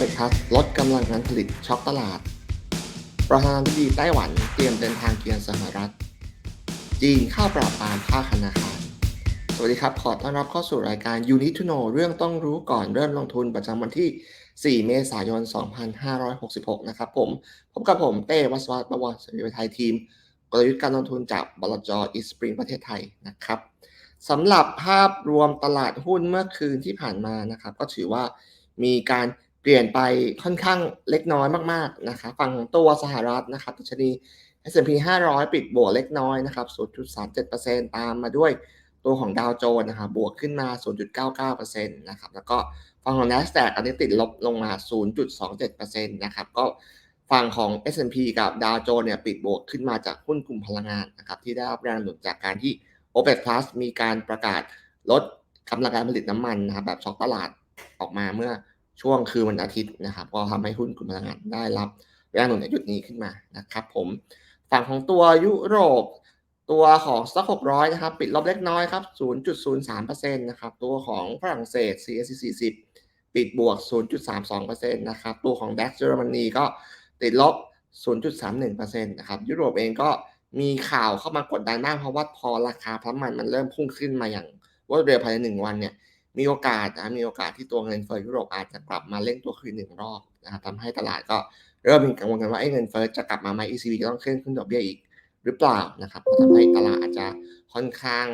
ปกทัสลดกำลังการผลิตช็อกตลาด ประธานาธิบดีไต้หวันเตรียมเดินทางเยือนสหรัฐ จีนเข้าปราบปรามภาคธนาคาร สวัสดีครับ ขอต้อนรับเข้าสู่รายการ You Need to Know เรื่องต้องรู้ก่อนเริ่มลงทุนประจำวันที่ 4 เมษายน 2566 นะครับผม พบกับผมเต้วัสวัตประวัติสวีไทยทีม กลยุทธ์การลงทุนจากบลจอีสปริงประเทศไทยนะครับสำหรับภาพรวมตลาดหุ้นเมื่อคืนที่ผ่านมานะครับ ก็ถือว่ามีการ เปลี่ยนไปค่อนข้างเล็กน้อยมากๆนะครับฝั่งของตัวสหรัฐนะครับดัชนี S&P 500 ปิดบวกเล็กน้อยนะครับ 0.37%ตามมาด้วยตัวของดาวโจนส์นะครับบวกขึ้นมา 0.99%นะครับแล้วก็ฝั่งของ NASDAQ อันนี้ติดลบลงมา 0.27%นะครับก็ฝั่งของ S&P กับดาวโจนส์เนี่ยปิดบวกขึ้นมาจากหุ้นกลุ่มพลังงานนะครับที่ได้รับแรงหนุนจากการที่ OPEC Plus มีการประกาศลดกำลังการผลิตน้ำมันนะครับแบบช็อกตลาดออกมาเมื่อ ช่วงคืนวันอาทิตย์นะครับ ก็ทำให้หุ้นกลุ่มพลังงานได้รับแรงหนุนในจุดนี้ขึ้นมานะครับ ผมฝั่งของตัวยุโรป ตัวของสต็อก600นะครับ ปิดลบเล็กน้อยครับ 0.03%นะครับตัวของฝรั่งเศส CAC 40 ปิดบวก 0.32%นะครับตัวของ DAX เยอรมนีก็ติดลบ 0.31%นะครับยุโรปเองก็มีข่าวเข้ามากดดันบ้างเพราะว่าพอราคาพลังมันมันเริ่มพุ่งขึ้นมาอย่างรวดเร็วภายในหนึ่งวันเนี่ย มีโอกาสนะมีโอกาสที่ตัวเงินเฟ้อยุโรปอาจจะกลับมาเร่งตัวขึ้นหนึ่งรอบนะครับทำให้ตลาดก็เริ่มมีกังวลกันว่าเงินเฟ้อจะกลับมาไหม ECB จะต้องขึ้นขึ้นดอกเบี้ยอีกหรือเปล่านะครับก็ทำให้ตลาดอาจจะค่อนข้าง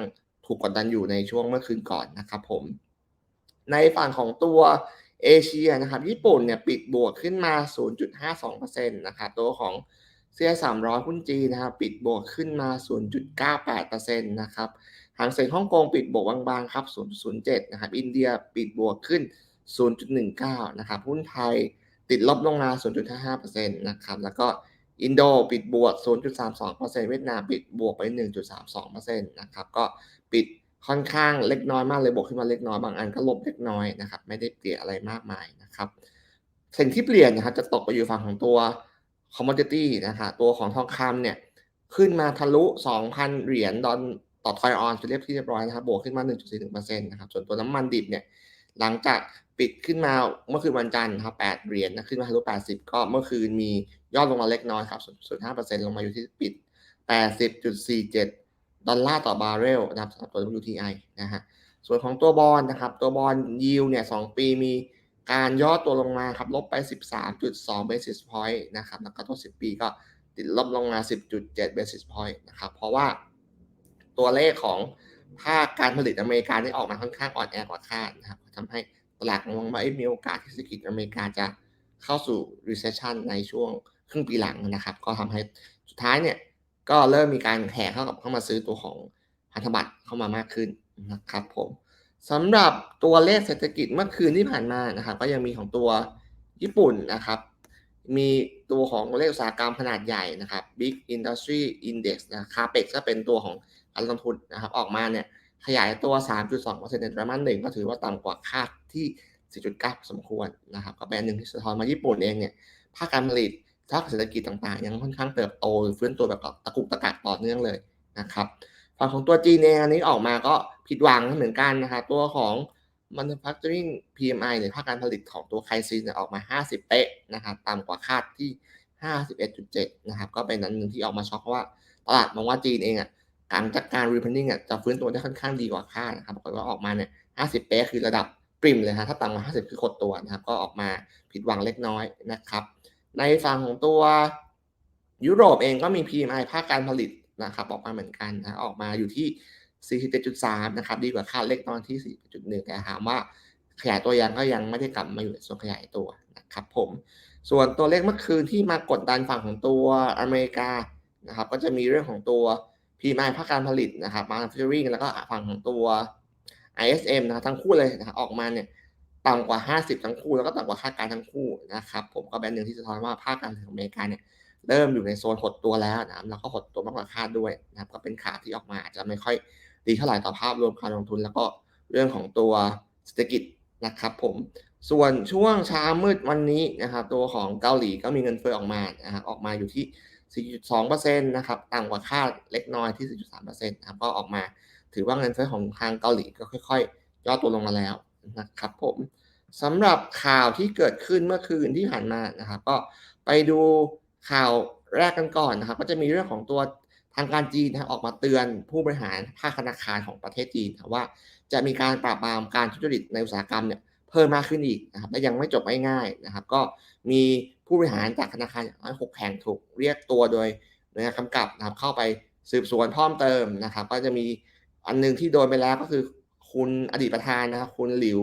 ถูกกดดันอยู่ในช่วงเมื่อคืนก่อนนะครับผม ในฝั่งของตัวเอเชียนะครับ ญี่ปุ่นเนี่ยปิดบวกขึ้นมา 0.52%นะครับตัวของ เซีย300 หุ้นจีนนะครับ ปิดบวกขึ้นมา 0.98%นะครับหางเสียงฮ่องกงปิดบวกบางๆครับ 0.07 นะครับ อินเดียปิดบวกขึ้น 0.19 นะครับ หุ้นไทยติดลบลงมา 0.55%นะครับ แล้วก็อินโดปิดบวก 0.32%เวียดนามปิดบวกไป 1.32%นะครับ ก็ปิดค่อนข้างเล็กน้อยมากเลยบวกขึ้นมาเล็กน้อยบางอันก็ลบเล็กน้อยนะครับ ไม่ได้เปลี่ยนอะไรมากมายนะครับ สิ่งที่เปลี่ยนนะครับจะตกไปอยู่ฝั่งของตัว commodity นะครับตัวของทองคำเนี่ยขึ้นมาทะลุ 2,000 เหรียญดอลต่อทอยออนเป็นเรียบที่เรียบร้อยนะครับบวกขึ้นมา 1.41%นะครับส่วนตัวน้ำมันดิบเนี่ยหลังจากปิดขึ้นมาเมื่อคืนวันจันทร์ครับ8เหรียญนะขึ้นมาทะลุ 80 ก็เมื่อคืนมียอดลงมาเล็กน้อยครับ0.5%ลงมาอยู่ที่ปิด 80.47 ดอลลาร์ต่อบาร์เรลนะครับสำหรับตัว WTI นะฮะส่วนของตัวบอลนะครับตัวบอลยิวเนี่ย2ปีมี การย่อตัวลงมาครับลบไป 13.2 basis point นะครับแล้วก็ตัว 10 ปีก็ติดลบลงมา 10.7 basis point นะครับเพราะว่าตัวเลขของภาคการผลิตอเมริกาได้ออกมาค่อนข้างอ่อนแอกว่าคาดนะครับทำให้ตลาดมองว่ามีโอกาสที่เศรษฐกิจอเมริกาจะเข้าสู่ recession ในช่วงครึ่งปีหลังนะครับ ก็ทำให้สุดท้ายเนี่ยก็เริ่มมีการแห่เข้ากับเข้ามาซื้อตัวของพันธบัตรเข้ามามากขึ้นนะครับผม สำหรับตัวเลขเศรษฐกิจเมื่อคืนที่ผ่านมานะครับก็ยังมีของตัวญี่ปุ่นนะครับ มีตัวของเลขอุตสาหกรรมขนาดใหญ่นะครับ Big Industry Index นะคาเปกก็เป็นตัวของการลงทุนนะครับ ออกมาเนี่ยขยายตัว 3.2%ในไตรมาสหนึ่งก็ถือว่าต่ำกว่าคาดที่ 4.9 สมควรนะครับ ก็เป็นหนึ่งที่สะท้อนมาญี่ปุ่นเองเนี่ยภาคการผลิตภาคเศรษฐกิจต่างๆ ยังค่อนข้างเติบโตหรือฟื้นตัวแบบตะกุกตะกักต่อเนื่องเลยนะครับ ฝั่งของตัวจีนเองอันนี้ออกมาก็ผิดหวังเหมือนกันนะครับตัวของ manufacturing PMI หรือภาคการผลิตของตัวไคซีนออกมา 50 เป๊ะนะครับต่ำกว่าคาดที่ 51.7 นะครับ ก็เป็นนั้นหนึ่งที่ออกมาช็อกเพราะว่าตลาดมองว่าจีนเองอะการจัดการ rebranding อะจะฟื้นตัวได้ค่อนข้างดีกว่าคาดนะครับปรากฏว่าออกมาเนี่ย 50 เป๊ะคือระดับปริมเลยฮะถ้าต่ำกว่า 50 คือขดตัวนะครับ ก็ออกมาผิดหวังเล็กน้อยนะครับ ในฝั่งของตัวยุโรปเองก็มี PMI ภาคการผลิต นะครับออกมาเหมือนกันนะออกมาอยู่ที่ 47.3 นะครับ ดีกว่าคาดเล็กน้อยที่ 4.1 แต่ถามว่าขยายตัวยังก็ยังไม่ได้กลับมาอยู่ในส่วนขยายตัวนะครับผม ส่วนตัวเลขเมื่อคืนที่มากดดันฝั่งของตัวอเมริกานะครับก็จะมีเรื่องของตัว PMI ภาคการผลิตนะครับ manufacturing แล้วก็ฝั่งของตัว ISM นะครับทั้งคู่เลยนะครับออกมาเนี่ยต่ำกว่า 50 ทั้งคู่แล้วก็ต่ำกว่าคาดการทั้งคู่นะครับผมก็เป็นหนึ่งที่สะท้อนว่าภาคการผลิตของอเมริกาเนี่ย เริ่มอยู่ในโซนหดตัวแล้วนะครับแล้วก็หดตัวมากกว่าคาดด้วยนะครับก็เป็นขาที่ออกมาอาจจะไม่ค่อยดีเท่าไหร่ต่อภาพรวมการลงทุน แล้วก็เรื่องของตัวเศรษฐกิจนะครับผมส่วนช่วงเช้ามืดวันนี้นะครับตัวของเกาหลีก็มีเงินเฟ้อออกมานะครับออกมาอยู่ที่ 4.2%นะครับต่ำกว่าคาดเล็กน้อยที่ 4.3%นะครับก็ออกมาถือว่าเงินเฟ้อของทางเกาหลีก็ค่อยๆย่อตัวลงมาแล้วนะครับผมสำหรับข่าวที่เกิดขึ้นเมื่อคืนที่ผ่านมานะครับ ก็ไปดู ข่าวแรกกันก่อนนะครับ ก็จะมีเรื่องของตัวทางการจีนนะออกมาเตือนผู้บริหารภาคธนาคารของประเทศจีนว่า จะมีการปราบปรามการทุจริตในอุตสาหกรรมเนี่ยเพิ่มมากขึ้นอีกนะครับและยังไม่จบง่ายๆนะครับ ก็มีผู้บริหารจากธนาคารอย่างน้อยหกแห่งถูกเรียกตัวโดยหน่วยงานกำกับนะครับเข้าไปสืบสวนเพิ่มเติมนะครับ ก็จะมีอันนึงที่โดนไปแล้วก็คือคุณอดีตประธานนะครับคุณหลิว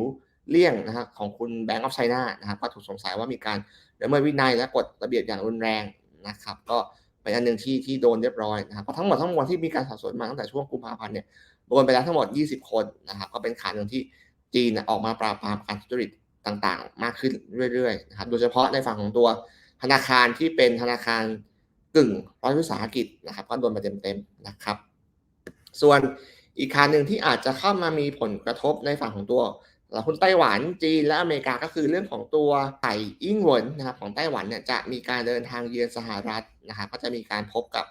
เลี่ยงนะครับของคุณแบงก์ออฟไชน่านะครับก็ถูกสงสัยว่ามีการละเมิดวินัยและกฎระเบียบอย่างรุนแรงนะครับ ก็เป็นอันหนึ่งที่ที่โดนเรียบร้อยนะครับก็ทั้งหมดทั้งมวลที่มีการสอบสวนมาตั้งแต่ช่วงกุมภาพันธ์เนี่ยโดนไปแล้วทั้งหมด 20 คนนะครับ ก็เป็นขาหนึ่งที่จีนออกมาปราบปรามการทุจริตต่างๆ มากขึ้นเรื่อยๆนะครับโดยเฉพาะในฝั่งของตัวธนาคารที่เป็นธนาคารกึ่งรัฐวิสาหกิจนะครับก็โดนไปเต็มๆนะครับ ส่วนอีกคารหนึ่งที่อาจจะเข้ามามีผลกระทบในฝั่งของตัว หุ้นไต้หวันจีนและอเมริกาก็คือเรื่องของตัวไต่อิงหวนนะครับของไต้หวันเนี่ยจะมีการเดินทางเยือนสหรัฐนะครับก็จะมีการพบกับ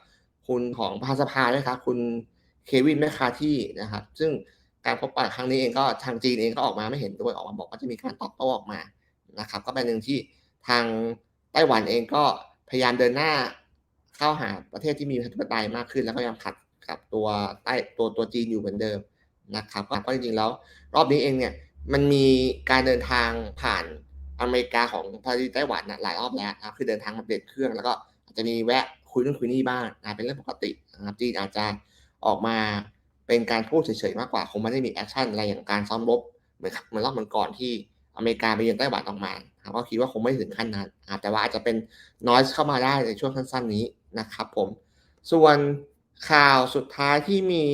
คุณของประธานสภาด้วยครับคุณเควินแมคคาที่นะครับ ซึ่งการพบปะครั้งนี้เองก็ทางจีนเองก็ออกมาไม่เห็นด้วยออกมาบอกว่าจะมีการตอบโต้ออกมานะครับ ก็เป็นหนึ่งที่ทางไต้หวันเองก็พยายามเดินหน้าเข้าหาประเทศที่มีประชาธิปไตยมากขึ้น แล้วก็ยังขัดกับตัวใต้ตัวตัวจีนอยู่เหมือนเดิมนะครับก็จริงๆแล้วรอบนี้เองเนี่ย มันมีการเดินทางผ่านอเมริกาของพารีไต้หวันนะหลายรอบแล้วนะครับคือเดินทางมาเปลี่ยนเครื่องแล้วก็อาจจะมีแวะคุยนู่นคุยนี่บ้างนะเป็นเรื่องปกตินะครับจีนอาจจะออกมาเป็นการพูดเฉยๆมากกว่าคงไม่ได้มีแอคชั่นอะไรอย่างการซ้อมรบเหมือนเหมือนรอบเหมือนก่อนที่อเมริกาไปเยือนไต้หวันออกมาก็คิดว่าคงไม่ถึงขั้นนั้นแต่ว่าอาจจะเป็นน้อยเข้ามาได้ในช่วงสั้นๆนี้นะครับผม ส่วนข่าวสุดท้ายที่มี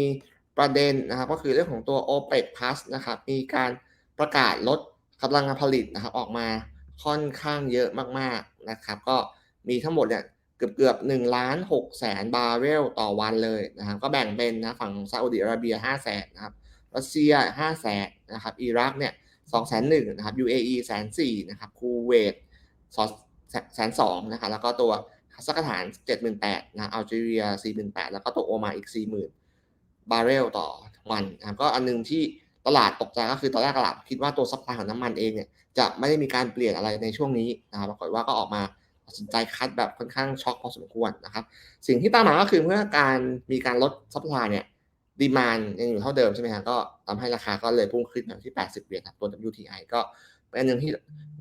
ประเด็นนะครับ ก็คือเรื่องของตัว OPEC Plus นะครับ มีการ ประกาศลดกำลังการผลิตนะครับ ออกมาค่อนข้างเยอะมากๆนะครับ ก็มีทั้งหมดเนี่ยเกือบเกือบหนึ่งล้านหกแสนบาร์เรลต่อวันเลยนะครับ ก็แบ่งเป็นนะฝั่งซาอุดิอาระเบียห้าแสนนะครับรัสเซียห้าแสนนะครับอิรักเนี่ยสองแสนหนึ่งนะครับ UAE แสนสี่นะครับคูเวตสองแสนสองนะครับแล้วก็ตัวคาซัคสถานเจ็ดหมื่นแปดนะอัลจีเรียสี่หมื่นแปดแล้วก็ตัวโอมาอีกสี่หมื่นบาร์เรลต่อวันนะครับก็อันนึงที่ ตลาดตกใจก็คือตอนแรกตลาดคิดว่าตัวซัพพลายของน้ำมันเองเนี่ยจะไม่ได้มีการเปลี่ยนอะไรในช่วงนี้นะครับปรากฏว่าก็ออกมาตัดสินใจคัดแบบค่อนข้างช็อกพอสมควรนะครับ สิ่งที่ตามมาก็คือเมื่อการมีการลดซัพพลายเนี่ยดีมานยังอยู่เท่าเดิมใช่ไหมครับก็ทำให้ราคาก็เลยพุ่งขึ้นมาที่ 80เหรียญครับตัว WTI ก็เป็นหนึ่งที่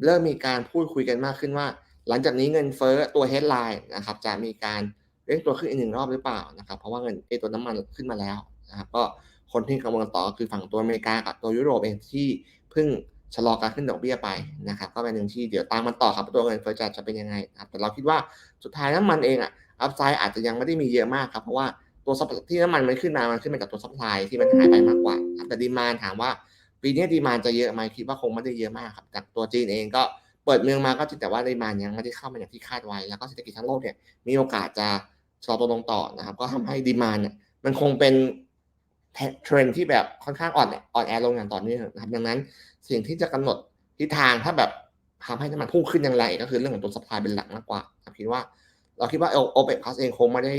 เริ่มมีการพูดคุยกันมากขึ้นว่า หลังจากนี้เงินเฟ้อตัว headline นะครับจะมีการเร่งตัวขึ้นอีกหนึ่งรอบหรือเปล่านะครับเพราะว่าเงินเอตัวน้ำมันขึ้นมาแล้วนะครับก็ คนที่กังวลต่อคือฝั่งตัวอเมริกากับตัวยุโรปเองที่เพิ่งชะลอการขึ้นดอกเบี้ยไปนะครับก็เป็นหนึ่งที่เดี๋ยวตามมันต่อครับตัวเงินเฟ้อจะจะเป็นยังไงครับแต่เราคิดว่าสุดท้ายน้ำมันเองอะอัพไซด์อาจจะยังไม่ได้มีเยอะมากครับเพราะว่าตัวที่น้ำมันมันขึ้นมา มันขึ้นมาจากตัวซัพพลายที่มันหายไปมากกว่า แต่ดีมานถามว่าปีนี้ดีมานจะเยอะไหมคิดว่าคงไม่ได้เยอะมากครับจากตัวจีนเองก็เปิดเมืองมาก็จริงแต่ว่าดีมานยังไม่ได้เข้ามาอย่างที่คาดไว้แล้วก็เศรษฐกิจทั้งโลกเนี่ยมีโอกาสจะชะลอตัวลงต่อนะครับก็ทำให้ดีมานเนี่ยมันคงเป็น เทรนที่แบบค่อนข้างอ่อนอ่อนแอลงอย่างต่อเนื่องนะครับดังนั้นสิ่งที่จะกำหนดทิศทางถ้าแบบทำให้น้ำมันพุ่งขึ้นอย่างไร ก็คือเรื่องของตัวสปายเป็นหลักมากกว่าคิดว่า เราคิดว่าโอเปกพลัสเองคงไม่ได้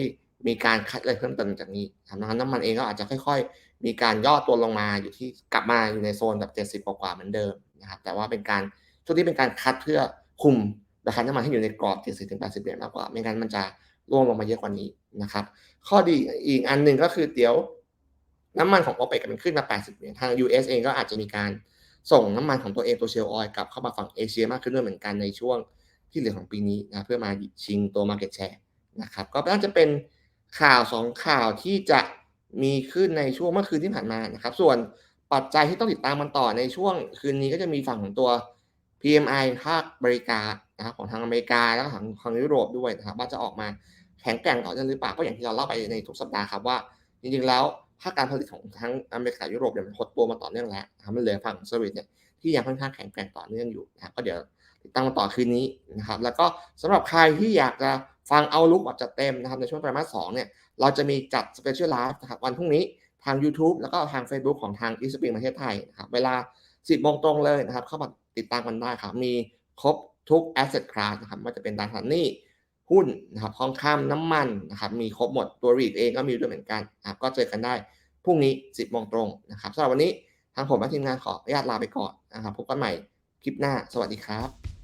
มีการคัดอะไรเพิ่มเติมจากนี้ดังนั้นน้ำมันเองก็อาจจะค่อยๆ มีการย่อตัวลงมาอยู่ที่กลับมาอยู่ในโซนแบบ70กว่าเหมือนเดิมนะครับแต่ว่าเป็นการช่วงที่เป็นการคัดเพื่อคุมราคาน้ำมันให้อยู่ในกรอบ 70-80เหรียญมากกว่าไม่งั้นมันจะร่วงลงมาเยอะกว่านี้นะครับข้อดีอีกอันหนึ่งก็คือเดี๋ยว น้ำมันของ o อเปกมันขึ้นมา 80 เหรียญทาง US เองก็อาจจะมีการส่งน้ำมันของตัวเองตัวเชลล์ออยกลับเข้ามาฝั่งเอเชียมากขึ้นด้วยเหมือนกันในช่วงที่เหลือของปีนี้นะเพื่อมาชิงตัว Market Share นะครับก็น่าจะเป็นข่าว2ข่าวที่จะมีขึ้นในช่วงเมื่อคืนที่ผ่านมานะครับ ส่วนปัจจัยที่ต้องติดตามมันต่อในช่วงคืนนี้ก็จะมีฝั่งของตัว PMI ภาคบริการนะครับของทางอเมริกาแล้วก็ของทางยุโรปด้วยนะครับว่าจะออกมาแข็งแกร่งต่อเนื่องหรือเปล่าก็อย่างที่เราเล่าไปในทุกสัปดาห์ครับว่า จริงๆแล้ว ภาคการผลิตของทั้งอเมริกายุโรปเนี่ยมันหดตัวมาต่อเนื่องแล้วนะครับมันเหลือฝั่งเซอร์วิสเนี่ยที่ยังค่อนข้างแข็งแกร่งต่อเนื่องอยู่นะครับก็เดี๋ยวติดตั้งมาต่อคืนนี้นะครับแล้วก็สำหรับใครที่อยากจะฟังเอาลุกแบบจัดเต็มนะครับในช่วงไตรมาสสองเนี่ยเราจะมีจัดสเปเชียลไลฟ์นะครับวันพรุ่งนี้ทาง YouTube แล้วก็ทาง Facebook ของทางอีสปริงประเทศไทยนะครับเวลา 10โมงตรงเลยนะครับเข้ามาติดตามกันได้ครับมีครบทุก asset class นะครับว่าจะเป็นตราสารหนี้ หุ้นนะครับทองคำน้ำมันนะครับมีครบหมดตัวรีดเองก็มีด้วยเหมือนกันนะครับก็เจอกันได้พรุ่งนี้ 10โมงตรงนะครับสำหรับวันนี้ทางผมและทีมงานขออนุญาตลาไปก่อนนะครับพบกันใหม่คลิปหน้าสวัสดีครับ